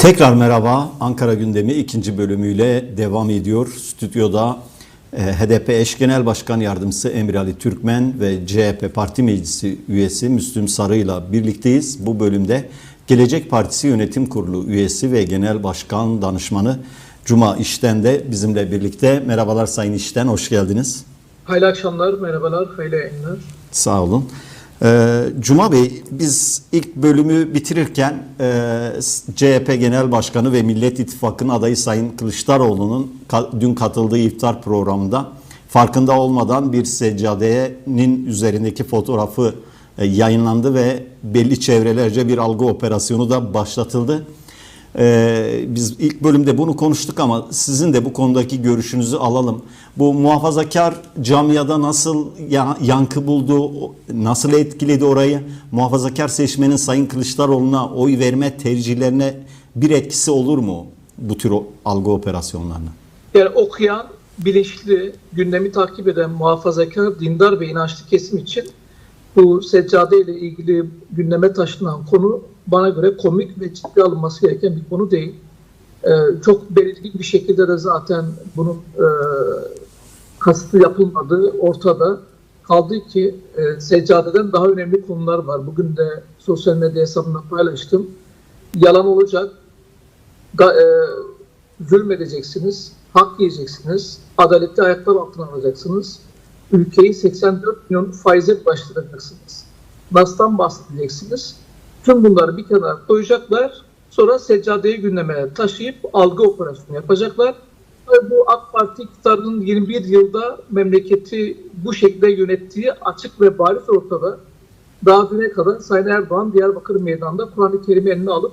Tekrar merhaba. Ankara gündemi ikinci bölümüyle devam ediyor. Stüdyoda e, HDP eş genel başkan yardımcısı Emir Ali Türkmen ve CHP parti meclisi üyesi Müslüm Sarı ile birlikteyiz. Bu bölümde Gelecek Partisi Yönetim Kurulu üyesi ve genel başkan danışmanı Cuma İşten de bizimle birlikte. Merhabalar Sayın İşten, hoş geldiniz. Hayırlı akşamlar, merhabalar, hayırlı yayınlar. Sağ olun. Ee, Cuma Bey, biz ilk bölümü bitirirken e, CHP Genel Başkanı ve Millet İttifakı'nın adayı Sayın Kılıçdaroğlu'nun dün katıldığı iftar programında farkında olmadan bir seccadenin üzerindeki fotoğrafı e, yayınlandı ve belli çevrelerce bir algı operasyonu da başlatıldı. Ee, biz ilk bölümde bunu konuştuk ama sizin de bu konudaki görüşünüzü alalım. Bu muhafazakar camiada nasıl ya- yankı buldu, nasıl etkiledi orayı? Muhafazakar seçmenin Sayın Kılıçdaroğlu'na oy verme tercihlerine bir etkisi olur mu bu tür algı operasyonlarına? Yani okuyan, bilinçli, gündemi takip eden muhafazakar, dindar ve inançlı kesim için bu seccade ile ilgili gündeme taşınan konu bana göre komik ve ciddi alınması gereken bir konu değil. Ee, çok belirgin bir şekilde de zaten bunun e, kastı yapılmadığı ortada. Kaldı ki e, seccadeden daha önemli konular var. Bugün de sosyal medya hesabımda paylaştım. Yalan olacak, ga- e, zulmedeceksiniz, hak yiyeceksiniz, adaleti ayaklar altına alacaksınız, ülkeyi 84 milyon faize bulaştıracaksınız. Nas'tan bahsedeceksiniz. Tüm bunları bir kenara koyacaklar. Sonra seccadeyi gündeme taşıyıp algı operasyonu yapacaklar. Bu AK Parti iktidarının 21 yılda memleketi bu şekilde yönettiği açık ve bariz ortada. Daha düne kadar Sayın Erdoğan Diyarbakır Meydanı'nda Kur'an-ı Kerim'i eline alıp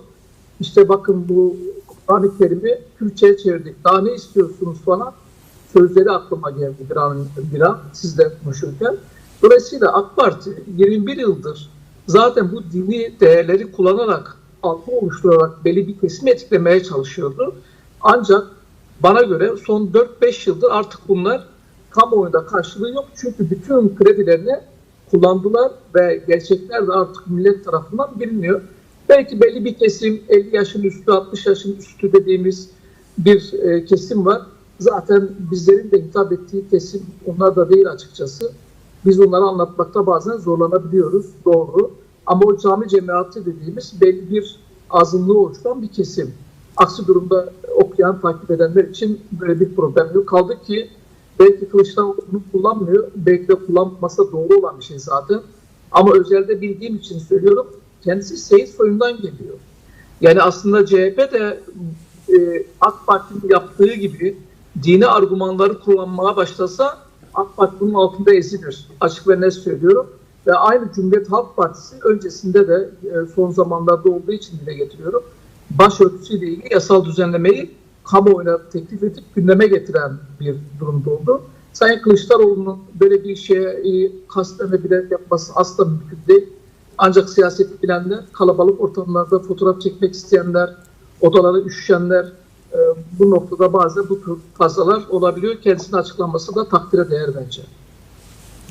işte bakın bu Kur'an-ı Kerim'i Türkçe'ye çevirdik. Daha ne istiyorsunuz falan sözleri aklıma geldi bir an, bir an sizle konuşurken. Dolayısıyla AK Parti 21 yıldır zaten bu dini değerleri kullanarak, algı oluşturarak belli bir kesimi etkilemeye çalışıyordu. Ancak bana göre son 4-5 yıldır artık bunlar kamuoyunda karşılığı yok. Çünkü bütün kredilerini kullandılar ve gerçekler de artık millet tarafından biliniyor. Belki belli bir kesim 50 yaşın üstü, 60 yaşın üstü dediğimiz bir e, kesim var. Zaten bizlerin de hitap ettiği kesim onlar da değil açıkçası. Biz onları anlatmakta bazen zorlanabiliyoruz, doğru. Ama o cami cemaati dediğimiz belli bir azınlığı oluşturan bir kesim. Aksi durumda okuyan, takip edenler için böyle bir problem yok. Kaldı ki belki Kılıçdaroğlu kullanmıyor, belki de kullanmasa doğru olan bir şey zaten. Ama özelde bildiğim için söylüyorum, kendisi Seyit soyundan geliyor. Yani aslında CHP de e, AK Parti'nin yaptığı gibi dini argümanları kullanmaya başlasa AK bunun altında ezilir. Açık ve net söylüyorum. Ve aynı Cumhuriyet Halk Partisi öncesinde de e, son zamanlarda olduğu için dile getiriyorum. Başörtüsüyle ilgili yasal düzenlemeyi kamuoyuna teklif edip gündeme getiren bir durumda oldu. Sayın Kılıçdaroğlu'nun böyle bir şeye e, kasten ve bilerek yapması asla mümkün değil. Ancak siyaset bilenler, kalabalık ortamlarda fotoğraf çekmek isteyenler, odalara üşüşenler, e, bu noktada bazen bu tür fazlalar olabiliyor. Kendisinin açıklanması da takdire değer bence.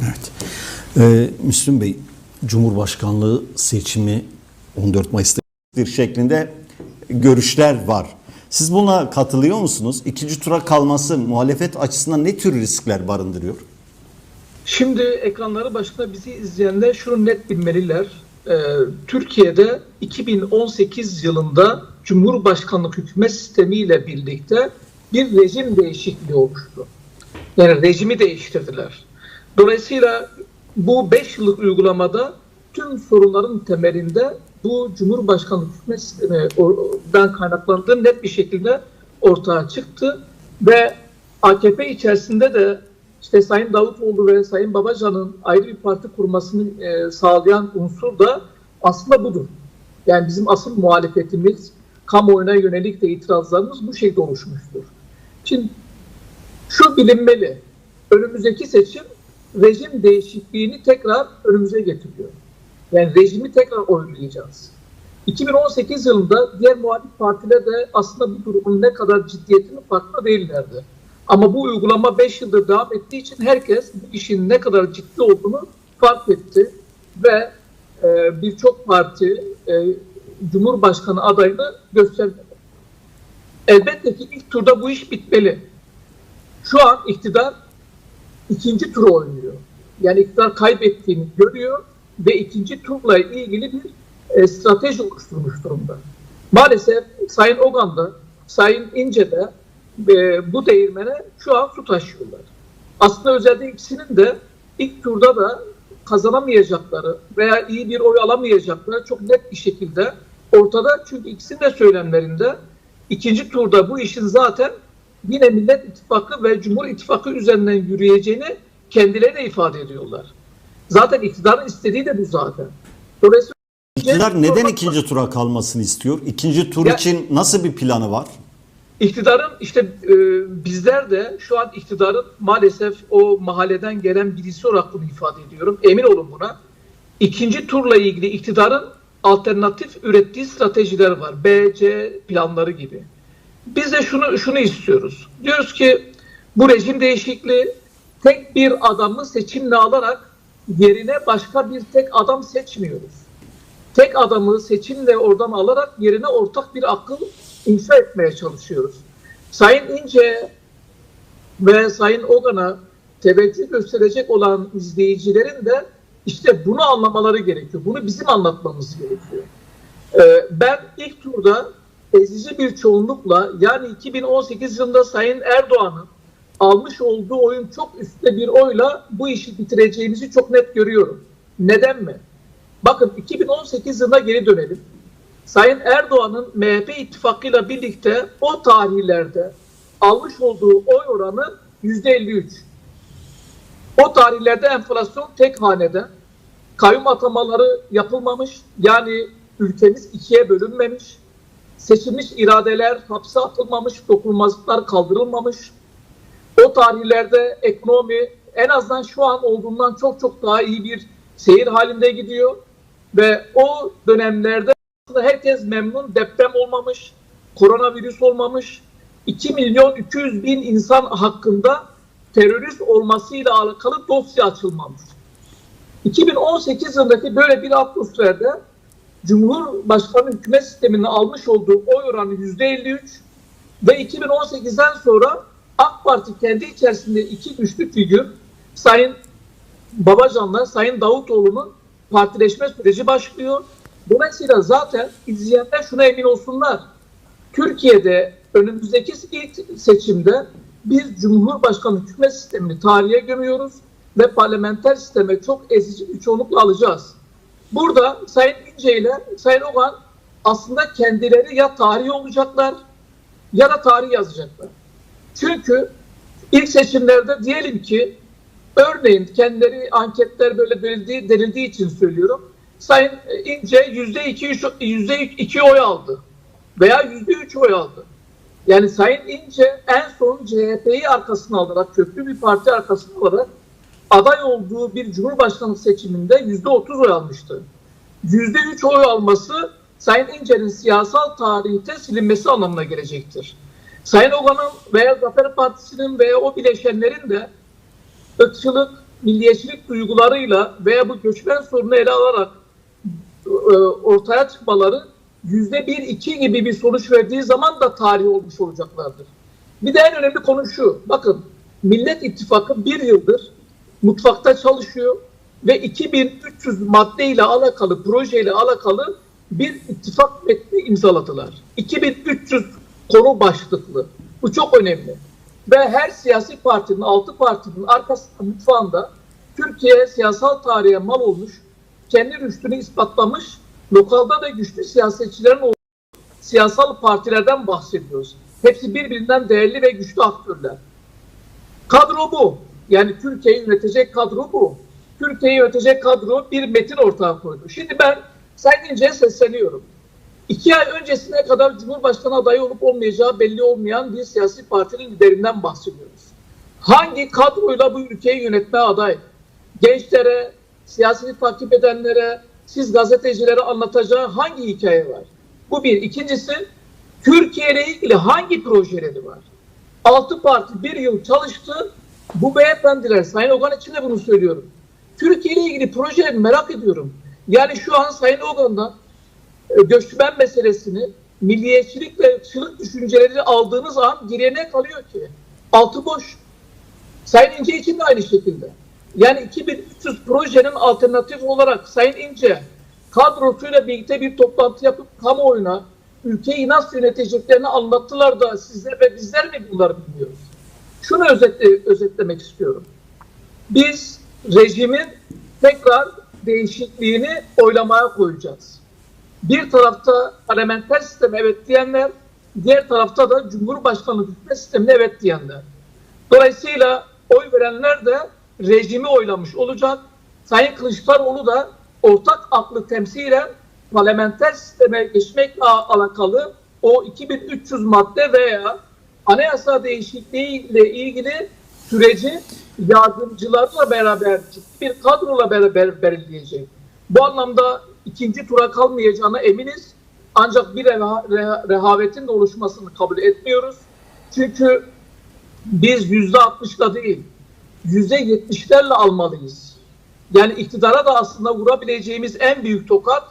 Evet. Ee, Müslüm Bey, Cumhurbaşkanlığı seçimi 14 Mayıs'ta bir şeklinde görüşler var. Siz buna katılıyor musunuz? İkinci tura kalması muhalefet açısından ne tür riskler barındırıyor? Şimdi ekranları başında bizi izleyenler şunu net bilmeliler. Ee, Türkiye'de 2018 yılında Cumhurbaşkanlık hükümet sistemiyle birlikte bir rejim değişikliği oluştu. Yani rejimi değiştirdiler. Dolayısıyla bu 5 yıllık uygulamada tüm sorunların temelinde bu Cumhurbaşkanlık hükümet sisteminden kaynaklandığı net bir şekilde ortaya çıktı ve AKP içerisinde de işte Sayın Davutoğlu ve Sayın Babacan'ın ayrı bir parti kurmasını e, sağlayan unsur da aslında budur. Yani bizim asıl muhalefetimiz, kamuoyuna yönelik de itirazlarımız bu şekilde oluşmuştur. Şimdi şu bilinmeli, önümüzdeki seçim rejim değişikliğini tekrar önümüze getiriyor. Yani rejimi tekrar oylayacağız. 2018 yılında diğer muhalif partiler de aslında bu durumun ne kadar ciddiyetini farkında değillerdi. Ama bu uygulama 5 yıldır devam ettiği için herkes bu işin ne kadar ciddi olduğunu fark etti. Ve e, birçok parti e, Cumhurbaşkanı adayını göstermedi. elbette ki ilk turda bu iş bitmeli. Şu an iktidar ikinci turu oynuyor. Yani iktidar kaybettiğini görüyor ve ikinci turla ilgili bir e, strateji oluşturmuş durumda. Maalesef Sayın Ogan da, Sayın İnce de e, bu değirmene şu an su taşıyorlar. Aslında özellikle ikisinin de ilk turda da kazanamayacakları veya iyi bir oy alamayacakları çok net bir şekilde ortada. Çünkü ikisinin de söylemlerinde ikinci turda bu işin zaten yine Millet İttifakı ve Cumhur İttifakı üzerinden yürüyeceğini kendileri de ifade ediyorlar. Zaten iktidarın istediği de bu zaten. Dolayısıyla İktidar neden ikinci tura kalmasını istiyor? İkinci tur Ya- için nasıl bir planı var? İktidarın işte e, bizler de şu an iktidarın maalesef o mahalleden gelen birisi olarak bunu ifade ediyorum. Emin olun buna. İkinci turla ilgili iktidarın alternatif ürettiği stratejiler var. B, C planları gibi. Biz de şunu şunu istiyoruz. Diyoruz ki bu rejim değişikliği tek bir adamı seçimle alarak yerine başka bir tek adam seçmiyoruz. Tek adamı seçimle oradan alarak yerine ortak bir akıl inşa etmeye çalışıyoruz. Sayın İnce ve Sayın Ogan'a teveccüh gösterecek olan izleyicilerin de işte bunu anlamaları gerekiyor. Bunu bizim anlatmamız gerekiyor. Ee, ben ilk turda ezici bir çoğunlukla yani 2018 yılında Sayın Erdoğan'ın almış olduğu oyun çok üstte bir oyla bu işi bitireceğimizi çok net görüyorum. Neden mi? Bakın 2018 yılına geri dönelim. Sayın Erdoğan'ın MHP ittifakıyla birlikte o tarihlerde almış olduğu oy oranı %53. O tarihlerde enflasyon tek hanede. Kayyum atamaları yapılmamış. Yani ülkemiz ikiye bölünmemiş. Seçilmiş iradeler hapse atılmamış, dokunulmazlıklar kaldırılmamış. O tarihlerde ekonomi en azından şu an olduğundan çok çok daha iyi bir seyir halinde gidiyor. Ve o dönemlerde aslında herkes memnun, deprem olmamış, koronavirüs olmamış, 2 milyon 200 bin insan hakkında terörist olmasıyla alakalı dosya açılmamış. 2018 yılındaki böyle bir atmosferde Cumhurbaşkanı hükümet sisteminin almış olduğu oy oranı %53 ve 2018'den sonra AK Parti kendi içerisinde iki güçlü figür Sayın Babacan'la Sayın Davutoğlu'nun partileşme süreci başlıyor. Dolayısıyla zaten izleyenler şuna emin olsunlar. Türkiye'de önümüzdeki ilk seçimde biz Cumhurbaşkanı hükümet sistemini tarihe gömüyoruz ve parlamenter sisteme çok ezici bir çoğunlukla alacağız. Burada Sayın İnce ile Sayın Ogan aslında kendileri ya tarih olacaklar ya da tarih yazacaklar. Çünkü ilk seçimlerde diyelim ki örneğin kendileri anketler böyle denildiği, denildiği için söylüyorum. Sayın İnce yüzde iki, yüzde iki oy aldı veya yüzde üç oy aldı. Yani Sayın İnce en son CHP'yi arkasına alarak, köklü bir parti arkasına alarak aday olduğu bir cumhurbaşkanı seçiminde yüzde otuz oy almıştı. Yüzde üç oy alması Sayın İnce'nin siyasal tarihte silinmesi anlamına gelecektir. Sayın Ogan'ın veya Zafer Partisi'nin veya o bileşenlerin de ırkçılık, milliyetçilik duygularıyla veya bu göçmen sorunu ele alarak e, ortaya çıkmaları yüzde bir, iki gibi bir sonuç verdiği zaman da tarih olmuş olacaklardır. Bir de en önemli konu şu. Bakın Millet İttifakı bir yıldır mutfakta çalışıyor ve 2300 maddeyle alakalı, projeyle alakalı bir ittifak metni imzaladılar. 2300 konu başlıklı. Bu çok önemli. Ve her siyasi partinin, altı partinin arkasında mutfağında Türkiye siyasal tarihe mal olmuş, kendi rüştünü ispatlamış, lokalda da güçlü siyasetçilerin olduğu siyasal partilerden bahsediyoruz. Hepsi birbirinden değerli ve güçlü aktörler. Kadro bu. Yani Türkiye'yi yönetecek kadro bu. Türkiye'yi yönetecek kadro bir metin ortaya koydu. Şimdi ben Sayın sesleniyorum. İki ay öncesine kadar Cumhurbaşkanı adayı olup olmayacağı belli olmayan bir siyasi partinin liderinden bahsediyoruz. Hangi kadroyla bu ülkeyi yönetmeye aday? Gençlere, siyaseti takip edenlere, siz gazetecilere anlatacağı hangi hikaye var? Bu bir. İkincisi, Türkiye ile ilgili hangi projeleri var? Altı parti bir yıl çalıştı. Bu beyefendiler, Sayın Ogan için de bunu söylüyorum. Türkiye ile ilgili projeleri merak ediyorum. Yani şu an Sayın Ogan'dan e, göçmen meselesini milliyetçilik ve ırkçılık düşünceleri aldığınız an geriye ne kalıyor ki? Altı boş. Sayın İnce için de aynı şekilde. Yani 2300 projenin alternatif olarak Sayın İnce kadrosuyla birlikte bir toplantı yapıp kamuoyuna ülkeyi nasıl yöneteceklerini anlattılar da sizler ve bizler mi bunları bilmiyoruz? Şunu özetle, özetlemek istiyorum. Biz rejimin tekrar değişikliğini oylamaya koyacağız. Bir tarafta parlamenter sistem evet diyenler, diğer tarafta da Cumhurbaşkanı hükümet sistemine evet diyenler. Dolayısıyla oy verenler de rejimi oylamış olacak. Sayın Kılıçdaroğlu da ortak aklı temsilen parlamenter sisteme geçmekle alakalı o 2300 madde veya anayasa değişikliği ile ilgili süreci yardımcılarla beraber bir kadrola beraber belirleyecek. Bu anlamda ikinci tura kalmayacağına eminiz. Ancak bir reha- reha- rehavetin de oluşmasını kabul etmiyoruz. Çünkü biz yüzde altmışla değil, yüzde yetmişlerle almalıyız. Yani iktidara da aslında vurabileceğimiz en büyük tokat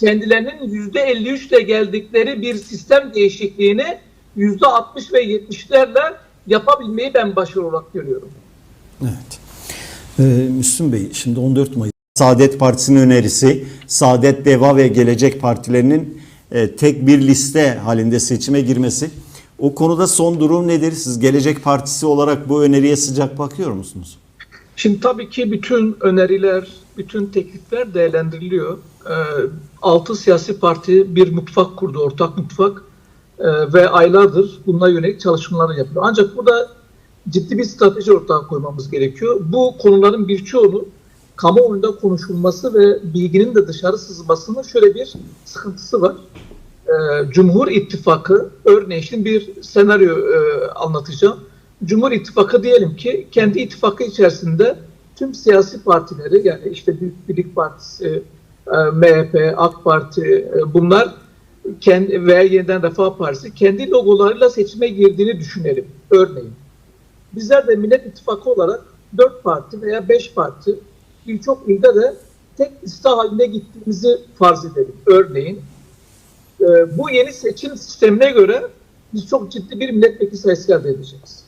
kendilerinin yüzde 53 ile geldikleri bir sistem değişikliğini yüzde 60 ve 70'lerle yapabilmeyi ben başarı olarak görüyorum. Evet. Ee, Müslüm Bey, şimdi 14 Mayıs Saadet Partisi'nin önerisi, Saadet, Deva ve Gelecek Partilerinin e, tek bir liste halinde seçime girmesi. O konuda son durum nedir? Siz Gelecek Partisi olarak bu öneriye sıcak bakıyor musunuz? Şimdi tabii ki bütün öneriler, bütün teklifler değerlendiriliyor. Ee, altı siyasi parti bir mutfak kurdu, ortak mutfak Ee, ve aylardır bununla yönelik çalışmalar yapıyor. Ancak burada ciddi bir strateji ortaya koymamız gerekiyor. Bu konuların birçoğunu kamuoyunda konuşulması ve bilginin de dışarı sızmasının şöyle bir sıkıntısı var. Ee, Cumhur İttifakı, örneğin şimdi bir senaryo e, anlatacağım. Cumhur İttifakı diyelim ki kendi ittifakı içerisinde tüm siyasi partileri yani işte Büyük Birlik Partisi, e, MHP, AK Parti e, bunlar kendi veya Yeniden Refah Partisi kendi logolarıyla seçime girdiğini düşünelim örneğin. Bizler de Millet İttifakı olarak 4 parti veya 5 parti birçok ilde de tek liste haline gittiğimizi farz edelim örneğin. E, bu yeni seçim sistemine göre biz çok ciddi bir milletvekili sayısı elde edeceğiz.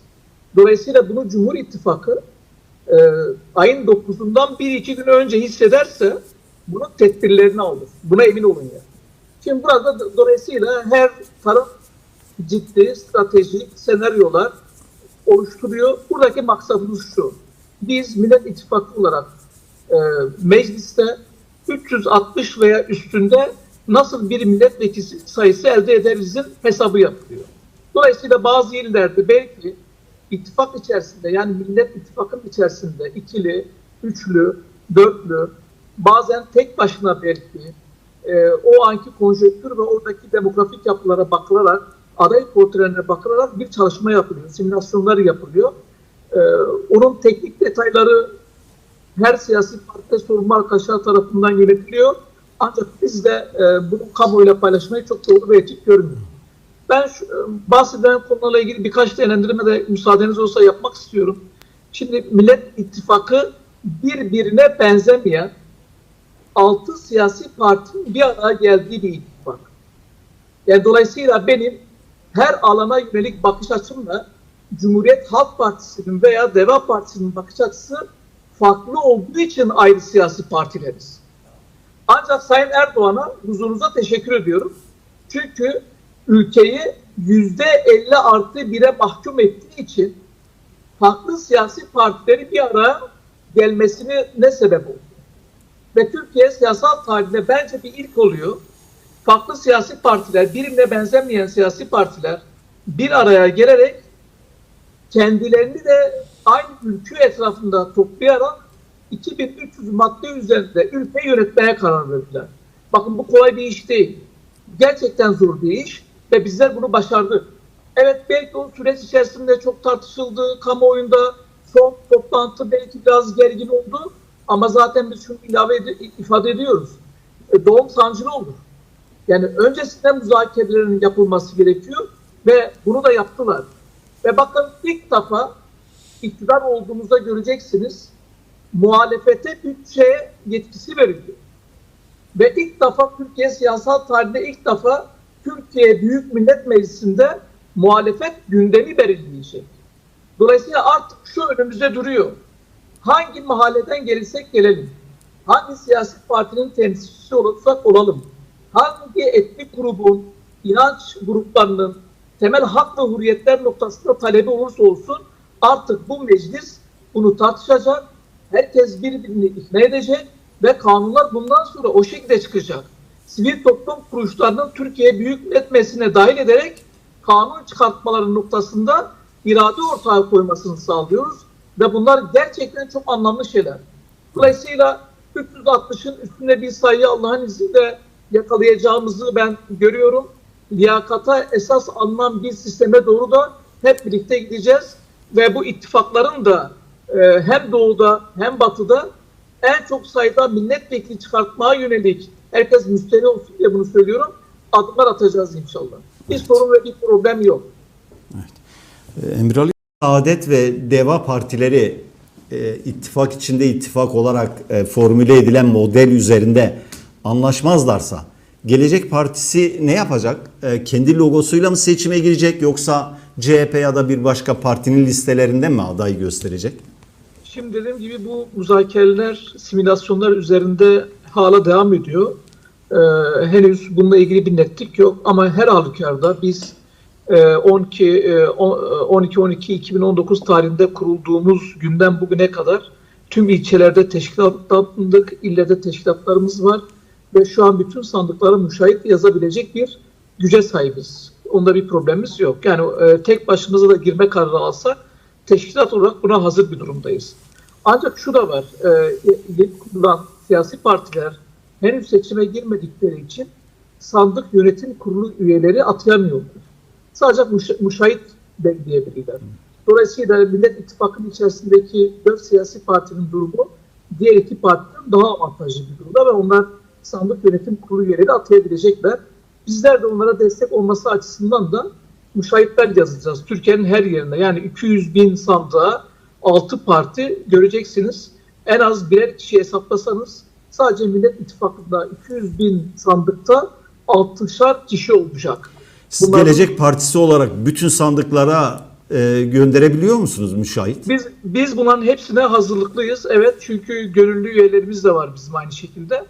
Dolayısıyla bunu Cumhur İttifakı e, ayın 9'undan bir iki gün önce hissederse bunun tedbirlerini alır. Buna emin olun ya. Şimdi burada do- dolayısıyla her taraf ciddi stratejik senaryolar oluşturuyor. Buradaki maksadımız şu. Biz Millet İttifakı olarak e, mecliste 360 veya üstünde nasıl bir milletvekili sayısı elde ederizin hesabı yapılıyor. Dolayısıyla bazı illerde belki ittifak içerisinde yani Millet İttifakı'nın içerisinde ikili, üçlü, dörtlü, bazen tek başına belki e, o anki konjonktür ve oradaki demografik yapılara bakılarak, aday portrelerine bakılarak bir çalışma yapılıyor, simülasyonlar yapılıyor. E, onun teknik detayları her siyasi partide sorumlu arkadaşlar tarafından yönetiliyor. Ancak biz de e, bunu kamuoyuyla paylaşmayı çok doğru ve etik görmüyoruz. Ben şu, e, bahsedilen konularla ilgili birkaç değerlendirme de müsaadeniz olsa yapmak istiyorum. Şimdi Millet İttifakı birbirine benzemeyen altı siyasi partinin bir araya geldiği bir ittifak. Yani dolayısıyla benim her alana yönelik bakış açımla Cumhuriyet Halk Partisi'nin veya Deva Partisi'nin bakış açısı farklı olduğu için ayrı siyasi partileriz. Ancak Sayın Erdoğan'a huzurunuza teşekkür ediyorum. Çünkü ülkeyi yüzde 50 artı 1'e mahkum ettiği için farklı siyasi partilerin bir araya gelmesine ne sebep oldu? Ve Türkiye siyasal tarihinde bence bir ilk oluyor. Farklı siyasi partiler, birbirine benzemeyen siyasi partiler bir araya gelerek kendilerini de aynı ülke etrafında toplayarak 2300 madde üzerinde ülke yönetmeye karar verdiler. Bakın bu kolay bir iş değil. Gerçekten zor bir iş ve bizler bunu başardık. Evet belki o süreç içerisinde çok tartışıldı kamuoyunda. Son toplantı belki biraz gergin oldu. Ama zaten biz şunu ilave ed- ifade ediyoruz. E, doğum sancılı olur. Yani öncesinden müzakerelerin yapılması gerekiyor ve bunu da yaptılar. Ve bakın ilk defa iktidar olduğumuzda göreceksiniz muhalefete bütçe yetkisi veriliyor. Ve ilk defa Türkiye siyasal tarihinde ilk defa Türk Türkiye Büyük Millet Meclisi'nde muhalefet gündemi belirleyecek. Dolayısıyla artık şu önümüzde duruyor. Hangi mahalleden gelirsek gelelim, hangi siyasi partinin temsilcisi olursak olalım, hangi etnik grubun, inanç gruplarının temel hak ve hürriyetler noktasında talebi olursa olsun artık bu meclis bunu tartışacak, herkes birbirini ikna edecek ve kanunlar bundan sonra o şekilde çıkacak. Sivil toplum kuruluşlarının Türkiye Büyük Millet Meclisi'ne dahil ederek kanun çıkartmaları noktasında irade ortaya koymasını sağlıyoruz ve bunlar gerçekten çok anlamlı şeyler. Dolayısıyla 360'ın üstünde bir sayı Allah'ın izniyle yakalayacağımızı ben görüyorum. Liyakata esas alınan bir sisteme doğru da hep birlikte gideceğiz ve bu ittifakların da e, hem doğuda hem batıda en çok sayıda milletvekili çıkartmaya yönelik herkes müşteri olsun diye bunu söylüyorum. Adımlar atacağız inşallah. Bir sorun ve bir problem yok. Emrali Saadet ve Deva partileri e, ittifak içinde ittifak olarak e, formüle edilen model üzerinde anlaşmazlarsa Gelecek Partisi ne yapacak? E, kendi logosuyla mı seçime girecek yoksa CHP ya da bir başka partinin listelerinde mi aday gösterecek? Şimdi dediğim gibi bu müzakereler, simülasyonlar üzerinde hala devam ediyor. Ee, henüz bununla ilgili bir netlik yok ama her halükarda biz 12 12-12-2019 tarihinde kurulduğumuz günden bugüne kadar tüm ilçelerde teşkilatlandık, illerde teşkilatlarımız var ve şu an bütün sandıklara müşahit yazabilecek bir güce sahibiz. Onda bir problemimiz yok. Yani e, tek başımıza da girme kararı alsak teşkilat olarak buna hazır bir durumdayız. Ancak şu da var, e, kurulan siyasi partiler henüz seçime girmedikleri için sandık yönetim kurulu üyeleri atayamıyorlar. Sadece müş- müşahit belirleyebilirler. Dolayısıyla Millet İttifakı'nın içerisindeki dört siyasi partinin durumu diğer iki partiden daha avantajlı bir durumda ve onlar sandık yönetim kurulu üyeleri atayabilecekler. Bizler de onlara destek olması açısından da müşahitler yazacağız. Türkiye'nin her yerinde yani 200 bin sandığa 6 parti göreceksiniz. En az birer kişi hesaplasanız sadece Millet İttifakı'nda 200 bin sandıkta 6'şar kişi olacak. Siz Bunlar- Gelecek Partisi olarak bütün sandıklara e, gönderebiliyor musunuz müşahit? Biz biz bunların hepsine hazırlıklıyız. Evet çünkü gönüllü üyelerimiz de var bizim aynı şekilde.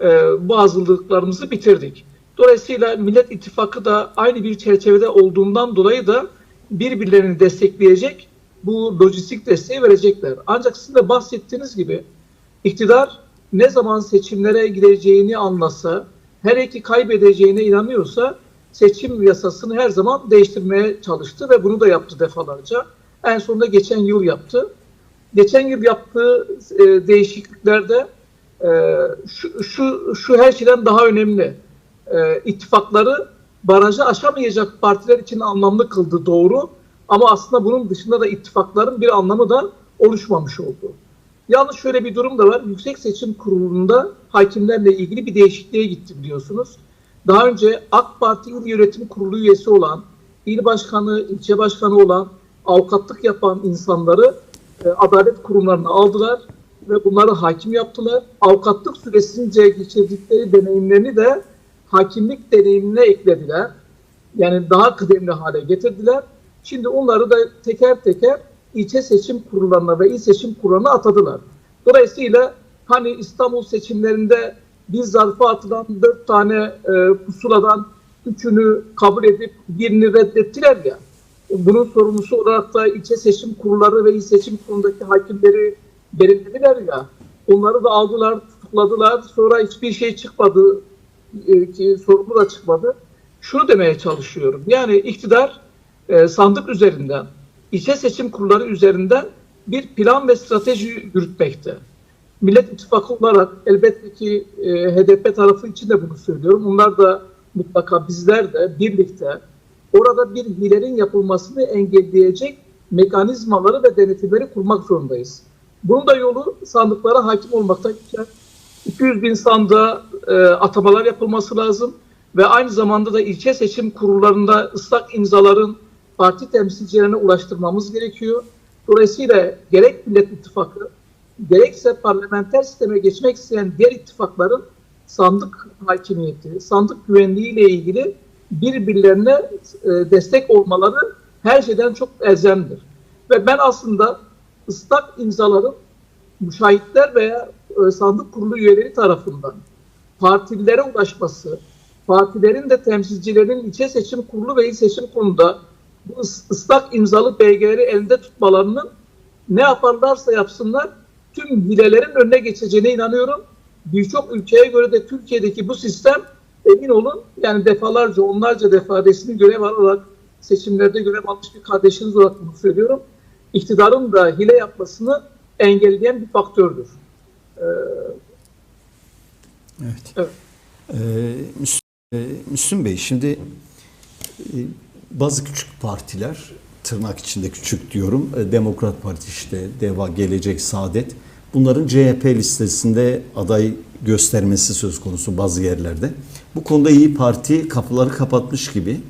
Ee, bu hazırlıklarımızı bitirdik. Dolayısıyla Millet İttifakı da aynı bir çerçevede olduğundan dolayı da birbirlerini destekleyecek bu lojistik desteği verecekler. Ancak sizin de bahsettiğiniz gibi iktidar ne zaman seçimlere gideceğini anlasa, her iki kaybedeceğine inanıyorsa seçim yasasını her zaman değiştirmeye çalıştı ve bunu da yaptı defalarca. En sonunda geçen yıl yaptı. Geçen yıl yaptığı e, değişikliklerde e, şu, şu, şu her şeyden daha önemli. E, ittifakları barajı aşamayacak partiler için anlamlı kıldı doğru. Ama aslında bunun dışında da ittifakların bir anlamı da oluşmamış oldu. Yalnız şöyle bir durum da var. Yüksek Seçim Kurulu'nda hakimlerle ilgili bir değişikliğe gitti biliyorsunuz. Daha önce AK Parti İl Yönetim Kurulu üyesi olan, il başkanı, ilçe başkanı olan, avukatlık yapan insanları e, adalet kurumlarına aldılar ve bunları hakim yaptılar. Avukatlık süresince geçirdikleri deneyimlerini de hakimlik deneyimine eklediler. Yani daha kıdemli hale getirdiler. Şimdi onları da teker teker ilçe seçim kurullarına ve il seçim kurullarına atadılar. Dolayısıyla hani İstanbul seçimlerinde bir zarfa atılan dört tane e, pusuladan üçünü kabul edip birini reddettiler ya. Bunun sorumlusu olarak da ilçe seçim kurulları ve il seçim kurulundaki hakimleri belirlediler ya. Onları da aldılar, tutukladılar. Sonra hiçbir şey çıkmadı, e, ki sorumlu da çıkmadı. Şunu demeye çalışıyorum. Yani iktidar e, sandık üzerinden, ilçe seçim kurulları üzerinden bir plan ve strateji yürütmekte. Millet İttifakı olarak elbette ki e, HDP tarafı için de bunu söylüyorum. Onlar da mutlaka bizler de birlikte orada bir hilerin yapılmasını engelleyecek mekanizmaları ve denetimleri kurmak zorundayız. Bunun da yolu sandıklara hakim olmaktan geçer. 200 bin sandığa e, atamalar yapılması lazım ve aynı zamanda da ilçe seçim kurullarında ıslak imzaların parti temsilcilerine ulaştırmamız gerekiyor. Dolayısıyla gerek Millet İttifakı gerekse parlamenter sisteme geçmek isteyen diğer ittifakların sandık hakimiyeti, sandık güvenliği ile ilgili birbirlerine e, destek olmaları her şeyden çok elzemdir. Ve ben aslında ıslak imzaların müşahitler veya e, sandık kurulu üyeleri tarafından partilere ulaşması, partilerin de temsilcilerinin ilçe seçim kurulu ve il seçim kurulunda bu ıs- ıslak imzalı belgeleri elinde tutmalarının ne yaparlarsa yapsınlar tüm hilelerin önüne geçeceğine inanıyorum. Birçok ülkeye göre de Türkiye'deki bu sistem emin olun yani defalarca onlarca defa resmi görev alarak seçimlerde görev almış bir kardeşiniz olarak bunu söylüyorum. İktidarın da hile yapmasını engelleyen bir faktördür. Evet. Evet. Ee, Müs- e, Müslüm Bey şimdi e, bazı küçük partiler tırnak içinde küçük diyorum. e, Demokrat Parti işte Deva, Gelecek, Saadet. Bunların CHP listesinde aday göstermesi söz konusu bazı yerlerde. Bu konuda İyi Parti kapıları kapatmış gibi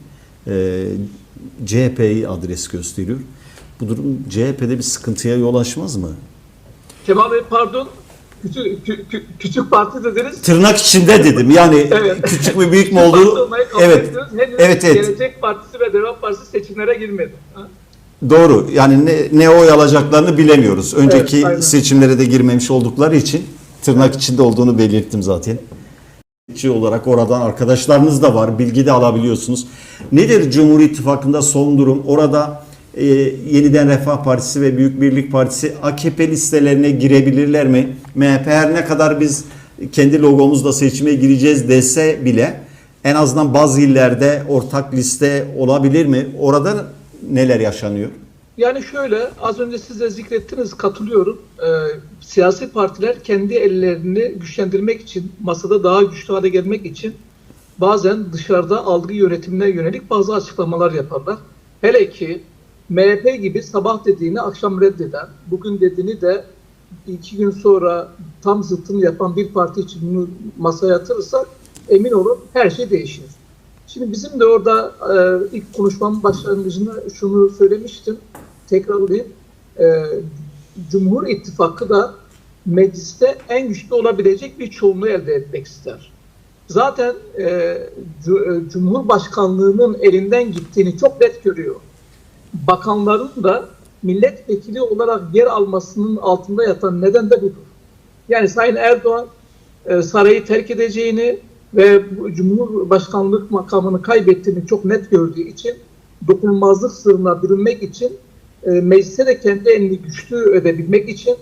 e, CHP'yi adres gösteriyor. Bu durum CHP'de bir sıkıntıya yol açmaz mı? Kemal Bey pardon küçük, kü- kü- küçük parti dediniz. Tırnak içinde dedim. Yani Evet. küçük mü büyük mü olduğu evet. ediyoruz. Henüz Evet evet. Gelecek Partisi ve Deva Partisi seçimlere girmedi. Ha? Doğru. Yani ne, ne oy alacaklarını bilemiyoruz. Önceki Evet, aynen. seçimlere de girmemiş oldukları için tırnak içinde olduğunu belirttim zaten. olarak oradan arkadaşlarınız da var. Bilgi de alabiliyorsunuz. Nedir Cumhur İttifakı'nda son durum? Orada e, yeniden Refah Partisi ve Büyük Birlik Partisi AKP listelerine girebilirler mi? MHP her ne kadar biz kendi logomuzla seçime gireceğiz dese bile en azından bazı illerde ortak liste olabilir mi? Orada neler yaşanıyor? Yani şöyle az önce siz de zikrettiniz katılıyorum. Ee, siyasi partiler kendi ellerini güçlendirmek için masada daha güçlü hale gelmek için bazen dışarıda algı yönetimine yönelik bazı açıklamalar yaparlar. Hele ki MHP gibi sabah dediğini akşam reddeden, bugün dediğini de iki gün sonra tam zıttını yapan bir parti için bunu masaya yatırırsak emin olun her şey değişir. Şimdi bizim de orada e, ilk konuşmamın başlangıcında şunu söylemiştim. Tekrarlayayım. E, Cumhur İttifakı da mecliste en güçlü olabilecek bir çoğunluğu elde etmek ister. Zaten e, e, Cumhurbaşkanlığının elinden gittiğini çok net görüyor. Bakanların da milletvekili olarak yer almasının altında yatan neden de budur. Yani Sayın Erdoğan e, sarayı terk edeceğini ve Cumhurbaşkanlık makamını kaybettiğini çok net gördüğü için dokunulmazlık sırrına bürünmek için e, meclise de kendi elini güçlü edebilmek için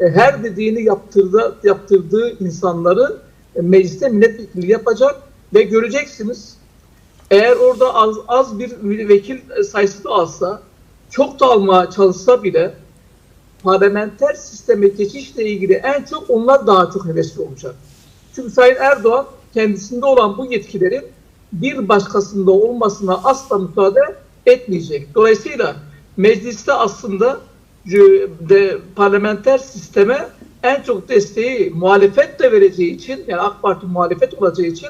e, her dediğini yaptırdı, yaptırdığı insanları mecliste milletvekili yapacak ve göreceksiniz eğer orada az, az bir vekil sayısı da alsa çok da almaya çalışsa bile parlamenter sisteme geçişle ilgili en çok onlar daha çok hevesli olacak. Çünkü Sayın Erdoğan kendisinde olan bu yetkilerin bir başkasında olmasına asla müsaade etmeyecek. Dolayısıyla mecliste aslında c- de parlamenter sisteme en çok desteği muhalefet de vereceği için yani AK Parti muhalefet olacağı için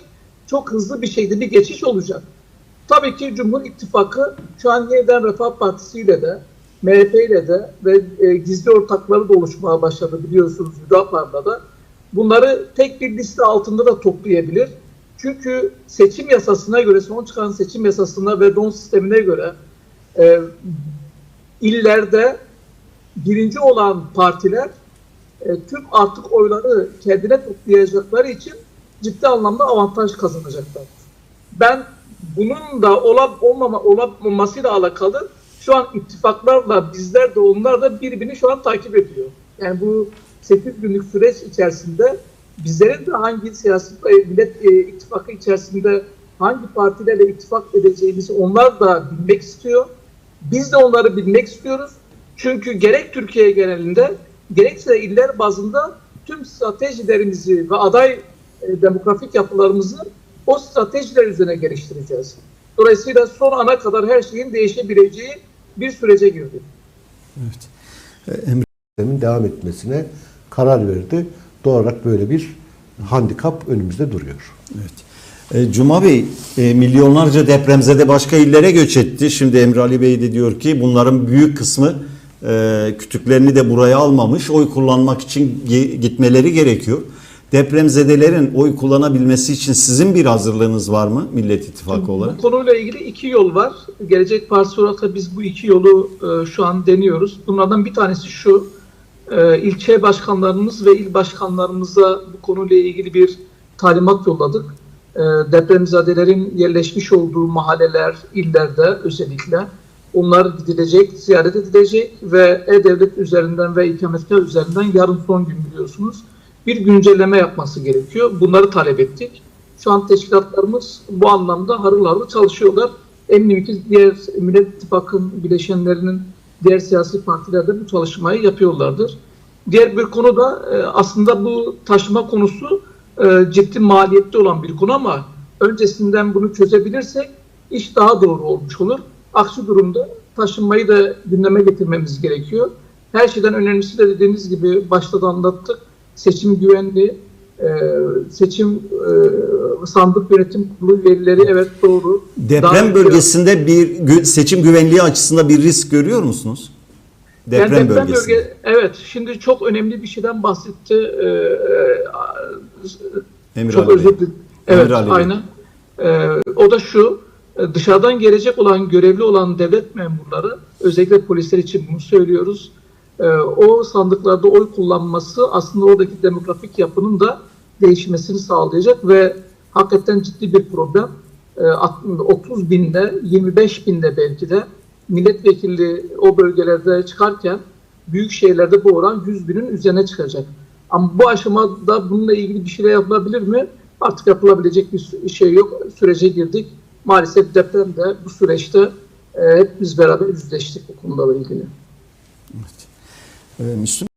çok hızlı bir şekilde bir geçiş olacak. Tabii ki Cumhur İttifakı şu an yeniden Refah Partisi ile de MHP ile de ve e, gizli ortakları da oluşmaya başladı biliyorsunuz Hüdapar'da da. Bunları tek bir liste altında da toplayabilir. Çünkü seçim yasasına göre, son çıkan seçim yasasına ve don sistemine göre e, illerde birinci olan partiler e, tüm artık oyları kendine toplayacakları için ciddi anlamda avantaj kazanacaklar. Ben bunun da olap olmama olamamasıyla alakalı şu an ittifaklarla bizler de onlar da birbirini şu an takip ediyor. Yani bu 8 günlük süreç içerisinde bizlerin de hangi siyasi millet e, ittifakı içerisinde hangi partilerle ittifak edeceğimizi onlar da bilmek istiyor. Biz de onları bilmek istiyoruz. Çünkü gerek Türkiye genelinde gerekse iller bazında tüm stratejilerimizi ve aday e, demografik yapılarımızı o stratejiler üzerine geliştireceğiz. Dolayısıyla son ana kadar her şeyin değişebileceği bir sürece girdik. Evet. Ee, Emre sistemin devam etmesine karar verdi. Doğal olarak böyle bir handikap önümüzde duruyor. Evet. E, Cuma Bey e, milyonlarca depremzede başka illere göç etti. Şimdi Emre Ali Bey de diyor ki bunların büyük kısmı e, kütüklerini de buraya almamış. Oy kullanmak için gitmeleri gerekiyor. Depremzedelerin oy kullanabilmesi için sizin bir hazırlığınız var mı Millet İttifakı olarak? Bu konuyla ilgili iki yol var. Gelecek Partisi olarak da biz bu iki yolu e, şu an deniyoruz. Bunlardan bir tanesi şu. E, ilçe başkanlarımız ve il başkanlarımıza bu konuyla ilgili bir talimat yolladık. E, depremzadelerin yerleşmiş olduğu mahalleler, illerde özellikle onlar gidilecek, ziyaret edilecek ve E-Devlet üzerinden ve ikametgah üzerinden yarın son gün biliyorsunuz bir güncelleme yapması gerekiyor. Bunları talep ettik. Şu an teşkilatlarımız bu anlamda harıl harıl çalışıyorlar. Eminim ki diğer Millet İttifakı'nın bileşenlerinin diğer siyasi partiler de bu çalışmayı yapıyorlardır. Diğer bir konu da e, aslında bu taşıma konusu e, ciddi maliyetli olan bir konu ama öncesinden bunu çözebilirsek iş daha doğru olmuş olur. Aksi durumda taşınmayı da gündeme getirmemiz gerekiyor. Her şeyden önemlisi de dediğiniz gibi başta da anlattık. Seçim güvenliği, e, seçim e, sandık yönetim kurulu verileri evet doğru. Daha Deprem önce- bölgesinde bir seçim güvenliği açısından bir risk görüyor musunuz? Yani Deprem, bölgesinde. bölge- evet, şimdi çok önemli bir şeyden bahsetti. Ee, Emir çok Ali özür dilerim. Evet, Emir Ali aynen. Ee, o da şu, e, dışarıdan gelecek olan, görevli olan devlet memurları, özellikle polisler için bunu söylüyoruz. Ee, o sandıklarda oy kullanması aslında oradaki demografik yapının da değişmesini sağlayacak ve hakikaten ciddi bir problem. Ee, alt- 30 binde, 25 binde belki de milletvekili o bölgelerde çıkarken büyük şehirlerde bu oran 100 binin üzerine çıkacak. Ama bu aşamada bununla ilgili bir şeyler yapılabilir mi? Artık yapılabilecek bir şey yok. Sürece girdik. Maalesef depremde bu süreçte e, hepimiz beraber yüzleştik bu konularla ilgili. Ee, Müslüm